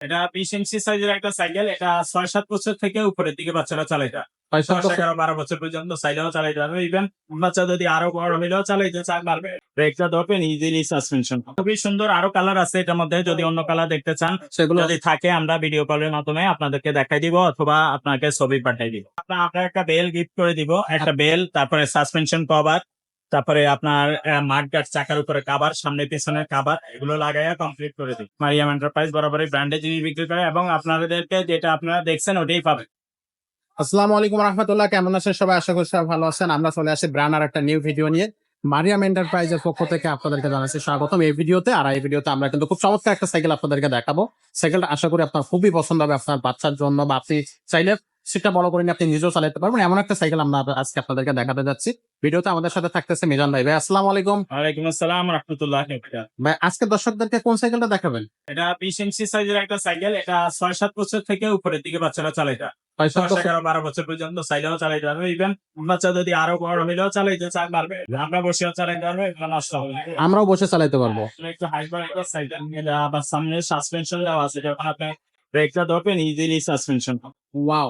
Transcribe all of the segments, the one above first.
এটা বিশ ইঞ্চি সাইজের একটা সাইকেল এটা ছয় সাত বছর থেকে উপরের দিকে বাচ্চারা চালাইটা এগারো বারো বছর পর্যন্ত চাইলেও চালাইতে পারবে ইভেন বাচ্চা যদি আরও বড় হইলেও চালাইতে চান পারবে ব্রেকটা ধরবেন ইজিলি সাসপেনশন খুবই সুন্দর আরও কালার আছে এটার মধ্যে। যদি অন্য কালার দেখতে চান সেগুলো যদি থাকে আমরা ভিডিও কলের মাধ্যমে আপনাদেরকে দেখাই দিব অথবা আপনাকে ছবি পাঠাই দিব। আপনার একটা বেল গিফট করে দিব। একটা বেল তারপরে সাসপেনশন কভার তারপরে আপনার মাঠগাট চাকার উপরে কাবার সামনে পেছনের কাবার এগুলো লাগাইয়া কমপ্লিট করে দিই। মারিয়াম এন্টারপ্রাইজ বরাবরই ব্র্যান্ডে জিনিস বিক্রি করে এবং আপনাদেরকে যেটা আপনারা দেখছেন, ওটাই পাবেন। আসসালামু আলাইকুম রহমতুল্লাহ, কেমন আছেন সবাই? আশা করি সবাই ভালো আছেন। আমরা চলে আসি ব্রানার একটা নিউ ভিডিও নিয়ে। মারিয়াম এন্টারপ্রাইজের পক্ষ থেকে আপনাদেরকে জানাচ্ছি স্বাগতম এই ভিডিওতে আর এই ভিডিওতে আমরা কিন্তু খুব চমৎকার একটা সাইকেল আপনাদেরকে দেখাবো। সাইকেলটা আশা করি আপনার খুবই পছন্দ হবে, আপনার বাচ্চার জন্য বা আপনি চাইলে সেটা বড় করে নিয়ে আপনি নিজেও চালাতে পারবেন। এমন একটা সাইকেল আমরা আজকে আপনাদেরকে দেখাতে যাচ্ছি। ভিডিওতে আমাদের সাথে থাকতেছে মিজান ভাই। ভাই আসসালামু আলাইকুম। ওয়ালাইকুম আসসালাম রহমতুল্লাহ। ভাই আজকে দর্শকদেরকে কোন সাইকেলটা দেখাবেন? এটা বিশ সাইজের একটা সাইকেল এটা ছয় সাত বছর থেকে উপরের দিকে বাচ্চারা চালাইটা বারো বছর পর্যন্ত চাইলেও চালাইতে পারবে ইভেন বাচ্চা যদি আরও বড় হইলেও চালাইতে পারবে। আমরা বসেও চালাইতে পারবে নষ্ট হবে আমরাও বসে চালাইতে পারব। একটু হাইপার একটা সাইকেল আবার সামনে সাসপেনশন দেওয়া আছে যখন আপনি ব্রেকটা ধরবেন ইজিলি সাসপেনশন ওয়াও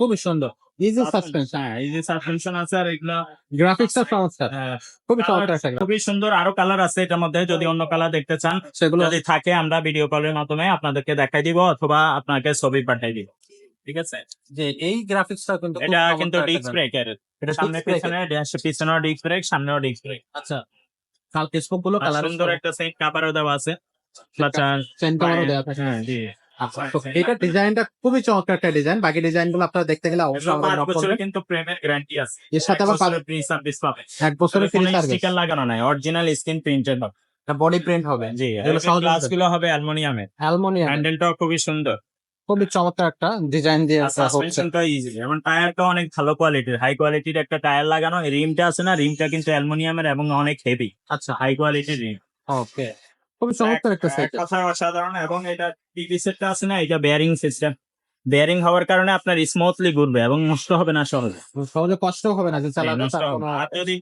খুবই সুন্দর। ইজি সাসপেনশন হ্যাঁ ইজি সাসপেনশন আছে আর এগুলো চমৎকার হ্যাঁ, খুবই চমৎকার খুবই সুন্দর। আরও কালার আছে এটার মধ্যে। যদি অন্য কালার দেখতে চান সেগুলো যদি থাকে আমরা ভিডিও কলের মাধ্যমে আপনাদেরকে দেখাই দিব অথবা আপনাকে ছবি পাঠাই দিব। ঠিক আছে? যে এই গ্রাফিক্সটা কিন্তু এটা কিন্তু ডিস্ক। এটা সামনে disc পিছনে ডিস্ক ব্রেক সামনেও ডিস্ক ব্রেক আচ্ছা কাল ফেসবুক কালার সুন্দর একটা সেট কাভারও দেওয়া আছে। বাচ্চা সেন্টারও দেওয়া থাকে হ্যাঁ জি। এটা ডিজাইনটা খুবই চমৎকার একটা ডিজাইন। বাকি ডিজাইনগুলো আপনারা দেখতে গেলে অবশ্যই। কিন্তু প্রেমের গ্যারান্টি আছে। এর সাথে আবার ফ্রি সার্ভিস পাবে। এক বছরের ফ্রি সার্ভিস স্টিকার লাগানো নাই অরিজিনাল স্ক্রিন প্রিন্টেড হবে। বডি প্রিন্ট হবে। জি এগুলো গ্লাসগুলো হবে অ্যালুমিনিয়াম। হ্যান্ডেলটাও খুবই সুন্দর। খুবই চমৎকার একটা ডিজাইন দিয়ে সাসপেনশনটা ইজি এবং টায়ারটা অনেক ভালো কোয়ালিটির হাই কোয়ালিটির একটা টায়ার লাগানো রিমটা আছে না রিমটা কিন্তু অ্যালুমিনিয়ামের এবং অনেক হেভি আচ্ছা। হাই কোয়ালিটির রিম ওকে খুবই চমৎকার একটা এক সাইকেল কথায় অসাধারণ এবং এটা টিভি সেটটা আছে না এটা বেয়ারিং সিস্টেম বেয়ারিং হওয়ার কারণে আপনার স্মুথলি ঘুরবে এবং নষ্ট হবে না সহজে। সহজে কষ্ট হবে না যে চালাতে নষ্ট তার হবে কোনো না। আর যদি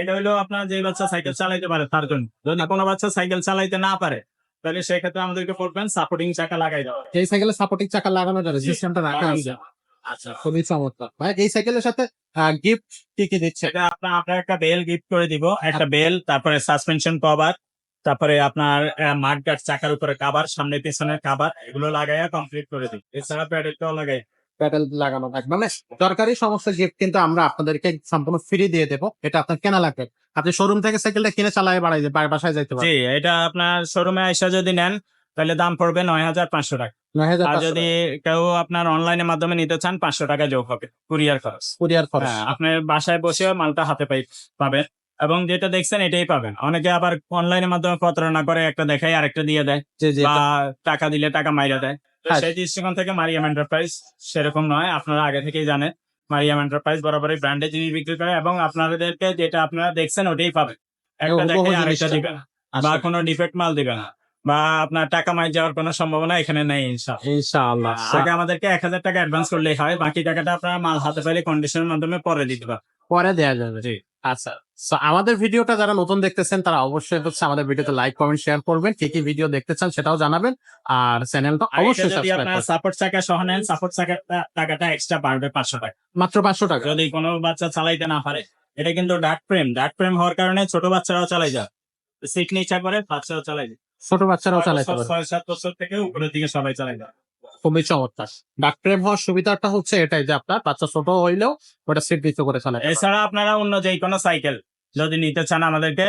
এটা হলো আপনার যে বাচ্চা সাইকেল চালাইতে পারে তার জন্য যদি কোনো বাচ্চা সাইকেল চালাইতে না পারে তাহলে সেক্ষেত্রে আমাদেরকে বলবেন সাপোর্টিং চাকা লাগাই দেওয়া এই সাইকেলে সাপোর্টিং চাকা লাগানো যাবে সিস্টেমটা রাখা আছে আচ্ছা। খুবই চমৎকার। ভাই এই সাইকেলের সাথে গিফট কি কি দিচ্ছে? সেটা আপনার আপনার একটা বেল গিফট করে দিব। একটা বেল তারপরে সাসপেনশন কভার তারপরে আপনার মাঠগাট চাকার উপরে কাবার সামনে পেছনের কাবার এগুলো লাগাইয়া কমপ্লিট করে দিই। এছাড়া প্যাডেলটাও লাগাই। প্যাডেল লাগানো থাকবে। মানে দরকারি সমস্ত গিফট কিন্তু আমরা আপনাদেরকে সম্পূর্ণ ফ্রি দিয়ে দেবো। এটা আপনার কেনা লাগবে। আপনি শোরুম থেকে সাইকেলটা কিনে চালায় বাড়াই বাসায় যাইতে জি এটা আপনার শোরুমে আইসা যদি নেন তাহলে দাম পড়বে নয় হাজার পাঁচশো টাকা। নয় হাজার আর যদি কেউ আপনার অনলাইনের মাধ্যমে নিতে চান পাঁচশো টাকা যোগ হবে। কুরিয়ার খরচ। কুরিয়ার খরচ। হ্যাঁ আপনার বাসায় বসে মালটা হাতে পাই পাবেন। এবং যেটা দেখছেন এটাই পাবেন। অনেকে আবার অনলাইনের মাধ্যমে প্রতারণা করে একটা দেখাই আরেকটা দিয়ে দেয় বা টাকা দিলে টাকা মাইরা দেয়। হ্যাঁ। সেই দৃষ্টিকোণ থেকে মারিয়াম এন্টারপ্রাইজ সেরকম নয় আপনারা আগে থেকেই জানেন। মারিয়াম এন্টারপ্রাইজ বরাবরই ব্র্যান্ডে জিনিস বিক্রি করে এবং আপনাদেরকে যেটা আপনারা দেখছেন ওটাই পাবেন। একটা হুবহু দেখে আরেকটা। দিবে না বা আচ্ছা, কোনো ডিফেক্ট মাল দিবে না বা আপনার টাকা মাই যাওয়ার কোনো সম্ভাবনা এখানে নেই ইনশাআল্লাহ। আগে আমাদেরকে এক হাজার টাকা অ্যাডভান্স করলেই হয় বাকি টাকাটা আপনারা মাল হাতে পেলে কন্ডিশনের মাধ্যমে পরে দিতে পারেন পরে দেয়া যাবে। জি। আচ্ছা আমাদের ভিডিওটা যারা নতুন দেখতেছেন তারা অবশ্যই হচ্ছে আমাদের ভিডিওতে লাইক কমেন্ট শেয়ার করবেন। কি কি ভিডিও দেখতে চান সেটাও জানাবেন। আর চ্যানেলটা অবশ্যই যদি সাপোর্ট চাকা সহ নেন সাপোর্ট টাকাটা এক্সট্রা বাড়বে পাঁচশো টাকা। মাত্র পাঁচশো টাকা। যদি কোনো বাচ্চা চালাইতে না পারে এটা কিন্তু ডাক প্রেম ডাক প্রেম হওয়ার কারণে ছোট বাচ্চারাও চালাই যায়। সিট নিচা করে বাচ্চারাও চালাই যায়। ছোট বাচ্চারাও চালাইতে ছয় ছয় সাত বছর থেকে উপরের দিকে সবাই চালাই যায়। খুবই চমৎকার। ডাক প্রেম হওয়ার সুবিধাটা হচ্ছে এটাই যে আপনার বাচ্চা ছোট হইলেও ওটা সিট দিতে করে চালায় এছাড়া আপনারা অন্য যে কোনো সাইকেল যদি নিতে চান আমাদেরকে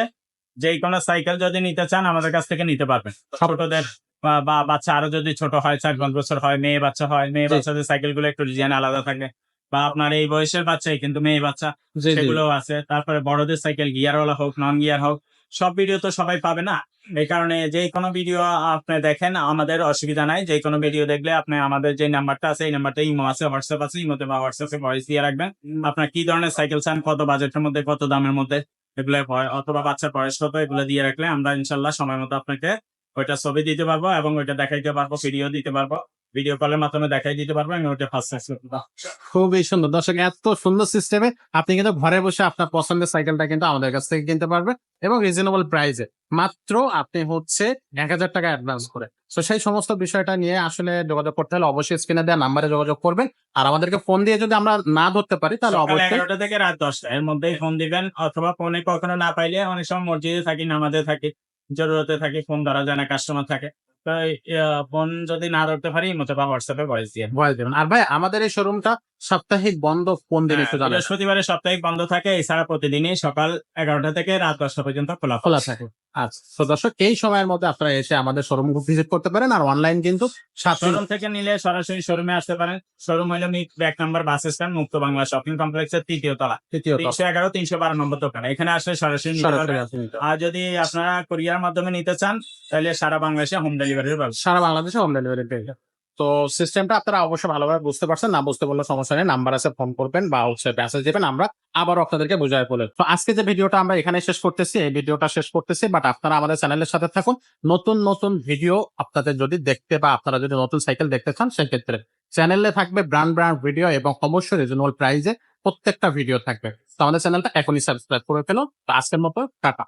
যে কোনো সাইকেল যদি নিতে চান আমাদের কাছ থেকে নিতে পারবেন। ছোটদের বা- বাচ্চা আরও যদি ছোট হয় চার পাঁচ বছর হয় মেয়ে বাচ্চা হয় মেয়ে বাচ্চাদের সাইকেলগুলো একটু ডিজাইন আলাদা থাকে। বা আপনার এই বয়সের বাচ্চাই কিন্তু মেয়ে বাচ্চা সেগুলো আছে। তারপরে বড়দের সাইকেল গিয়ার গিয়ারওয়ালা হোক নন গিয়ার হোক সব ভিডিও তো সবাই পাবে না? এই কারণে যে কোনো ভিডিও আপনি দেখেন আমাদের অসুবিধা নাই। যে কোনো ভিডিও দেখলে আপনি আমাদের যে নাম্বারটা আছে এই নাম্বারটা ইমো আছে হোয়াটসঅ্যাপ আছে ইমোতে বা হোয়াটসঅ্যাপে ভয়েস দিয়ে রাখবেন। আপনার কি ধরনের সাইকেল চান কত বাজেটের মধ্যে কত দামের মধ্যে এগুলো ভয়- অথবা বাচ্চার বয়স কত এগুলো দিয়ে রাখলে আমরা ইনশাল্লাহ সময় মতো আপনাকে ওইটা ছবি দিতে পারব এবং ওইটা দেখাইতে পারব ভিডিও দিতে পারব। ভিডিও কলের মাধ্যমে দেখাই দিতে পারব আমি ওটা ফার্স্ট খুবই সুন্দর। দর্শক এত সুন্দর সিস্টেমে আপনি কিন্তু ঘরে বসে আপনার পছন্দের সাইকেলটা কিন্তু আমাদের কাছ থেকে কিনতে পারবেন এবং রিজনেবল প্রাইসে মাত্র আপনি হচ্ছে এক হাজার টাকা অ্যাডভান্স করে। তো সেই সমস্ত বিষয়টা নিয়ে আসলে যোগাযোগ করতে হলে অবশ্যই স্ক্রিনে দেওয়া নাম্বারে যোগাযোগ করবেন। আর আমাদেরকে ফোন দিয়ে যদি আমরা না ধরতে পারি তাহলে অবশ্যই এগারোটা থেকে রাত দশটা। এর মধ্যেই ফোন দিবেন অথবা ফোনে কখনো না পাইলে অনেক সময় মসজিদে থাকি নামাজে থাকি জরুরতে থাকি ফোন ধরা যায় না কাস্টমার থাকে। ফোন যদি না ধরতে পারি বা হোয়াটসঅ্যাপে ভয়েস দিয়ে। ভয়েস দেবেন। আর ভাই আমাদের এই শোরুমটা সাপ্তাহিক বন্ধ কোন দিন একটু হ্যাঁ, জানাবেন বৃহস্পতিবারে সাপ্তাহিক বন্ধ থাকে এছাড়া প্রতিদিনই সকাল এগারোটা থেকে রাত দশটা পর্যন্ত খোলা খোলা থাকে। আচ্ছা দর্শক এই সময়ের মধ্যে আপনারা এসে আমাদের শোরুম ভিজিট করতে পারেন আর অনলাইন কিন্তু শোরুম থেকে নিলে সরাসরি শোরুমে আসতে পারেন। শোরুম হলো ব্যাক নাম্বার বাস স্ট্যান্ড মুক্ত বাংলা শপিং কমপ্লেক্সের তৃতীয় তলা। তৃতীয় তিনশো এগারো তিনশো বারো নম্বর দোকান। এখানে আসলে সরাসরি। আর যদি আপনারা কোরিয়ার মাধ্যমে নিতে চান তাহলে সারা বাংলাদেশে হোম ডেলিভারির সারা বাংলাদেশে হোম ডেলিভারি পেয়ে। তো সিস্টেমটা আপনারা অবশ্যই ভালোভাবে বুঝতে পারছেন, না বুঝতে পারলে সমস্যা নেই নাম্বার আছে ফোন করবেন বা হচ্ছে মেসেজ দেবেন, আমরা আবার আপনাদেরকে বুঝাই বলে। তো আজকে যে ভিডিওটা আমরা এখানে শেষ করতেছি, এই ভিডিওটা শেষ করতেছি বাট আপনারা আমাদের চ্যানেলের সাথে থাকুন। নতুন নতুন ভিডিও আপনাদের যদি দেখতে বা আপনারা যদি নতুন সাইকেল দেখতে চান, সেক্ষেত্রে চ্যানেলে থাকবে ব্র্যান্ড ব্র্যান্ড ভিডিও এবং অবশ্যই রিজনেবল প্রাইজে প্রত্যেকটা ভিডিও থাকবে। তো আমাদের চ্যানেলটা এখনই সাবস্ক্রাইব করে ফেলো। তো আজকের মতো, টাটা।